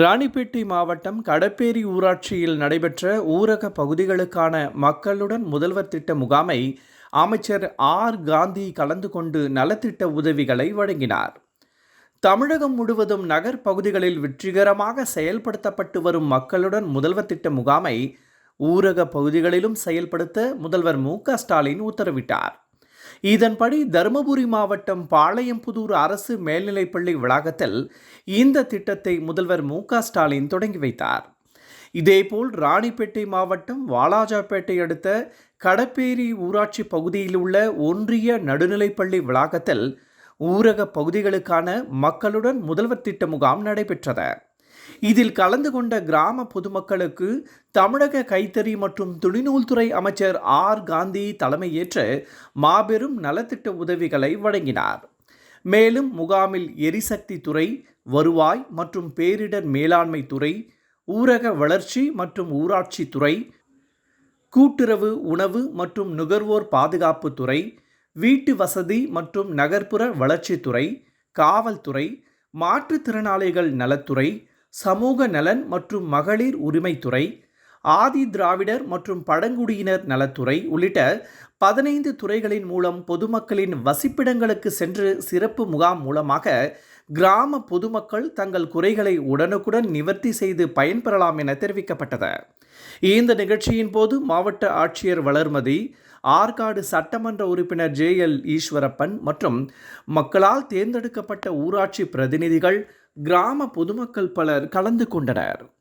ராணிப்பேட்டை மாவட்டம் கடப்பேரி ஊராட்சியில் நடைபெற்ற ஊரக பகுதிகளுக்கான மக்களுடன் முதல்வர் திட்ட முகாமை அமைச்சர் ஆர் காந்தி கலந்து கொண்டு நலத்திட்ட உதவிகளை வழங்கினார். தமிழகம் முழுவதும் நகர் பகுதிகளில் வெற்றிகரமாக செயல்படுத்தப்பட்டு வரும் மக்களுடன் முதல்வர் திட்ட முகாமை ஊரக பகுதிகளிலும் செயல்படுத்த முதல்வர் மு க ஸ்டாலின் உத்தரவிட்டார். இதன்படி தருமபுரி மாவட்டம் பாளையம்புதூர் அரசு மேல்நிலைப்பள்ளி வளாகத்தில் இந்த திட்டத்தை முதல்வர் மு ஸ்டாலின் தொடங்கி வைத்தார். இதேபோல் ராணிப்பேட்டை மாவட்டம் வாலாஜாப்பேட்டை அடுத்த கடப்பேரி ஊராட்சி பகுதியில் உள்ள ஒன்றிய நடுநிலைப்பள்ளி வளாகத்தில் ஊரக பகுதிகளுக்கான மக்களுடன் முதல்வர் திட்ட முகாம் நடைபெற்றது. இதில் கலந்து கொண்ட கிராம பொதுமக்களுக்கு தமிழக கைத்தறி மற்றும் துணிநூல்துறை அமைச்சர் ஆர். காந்தி தலைமையேற்ற மாபெரும் நலத்திட்ட உதவிகளை வழங்கினார். மேலும் முகாமில் எரிசக்தி துறை வருவாய் மற்றும் பேரிடர் மேலாண்மை துறை ஊரக வளர்ச்சி மற்றும் ஊராட்சி துறை கூட்டுறவு உணவு மற்றும் நுகர்வோர் பாதுகாப்பு துறை வீட்டு வசதி மற்றும் நகர்ப்புற வளர்ச்சித்துறை காவல்துறை மாற்றுத்திறனாளிகள் நலத்துறை சமூக நலன் மற்றும் மகளிர் உரிமைத்துறை ஆதி திராவிடர் மற்றும் பழங்குடியினர் நலத்துறை உள்ளிட்ட பதினைந்து துறைகளின் மூலம் பொதுமக்களின் வசிப்பிடங்களுக்கு சென்று சிறப்பு முகாம் மூலமாக கிராம பொதுமக்கள் தங்கள் குறைகளை உடனுக்குடன் நிவர்த்தி செய்து பயன்பெறலாம் என தெரிவிக்கப்பட்டது. இந்த நிகழ்ச்சியின் போது மாவட்ட ஆட்சியர் வளர்மதி ஆற்காடு சட்டமன்ற உறுப்பினர் ஜே எல் ஈஸ்வரப்பன் மற்றும் மக்களால் தேர்ந்தெடுக்கப்பட்ட ஊராட்சி பிரதிநிதிகள் கிராம பொதுமக்கள் பலர் கலந்து கொண்டனர்.